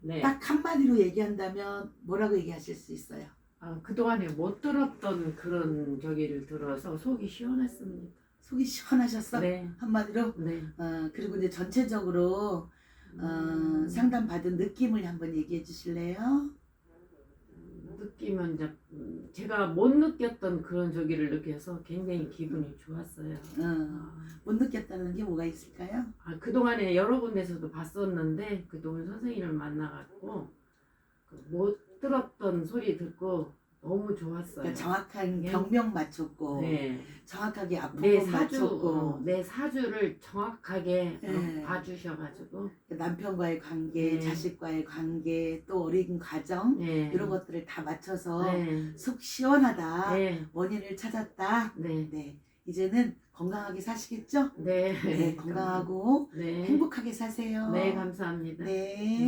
네. 딱 한마디로 얘기한다면 뭐라고 얘기하실 수 있어요? 아, 그동안에 못 들었던 그런 저기를 들어서 속이 시원했습니다. 속이 시원하셨어? 네. 한마디로? 네. 어, 그리고 이제 전체적으로 어, 음, 상담 받은 느낌을 한번 얘기해 주실래요? 느끼면 이제 음, 제가 못 느꼈던 그런 저기를 느껴서 굉장히 기분이 좋았어요. 어, 아, 못 느꼈다는 게 뭐가 있을까요? 아, 그동안에 여러 군데서도 봤었는데 그동안 선생님을 만나갖고 그못 들었던 소리 듣고 너무 좋았어요. 그러니까 정확한 예. 병명 맞췄고 네. 정확하게 아픈 내거 사주, 맞췄고 어, 내 사주를 정확하게 어, 네. 봐주셔가지고 남편과의 관계, 네. 자식과의 관계, 또 어린 가정 네. 이런 것들을 다 맞춰서 네. 속 시원하다 네. 원인을 찾았다. 네. 네, 이제는 건강하게 사시겠죠? 네. 네, 건강하고 네. 행복하게 사세요. 네, 감사합니다. 네. 네.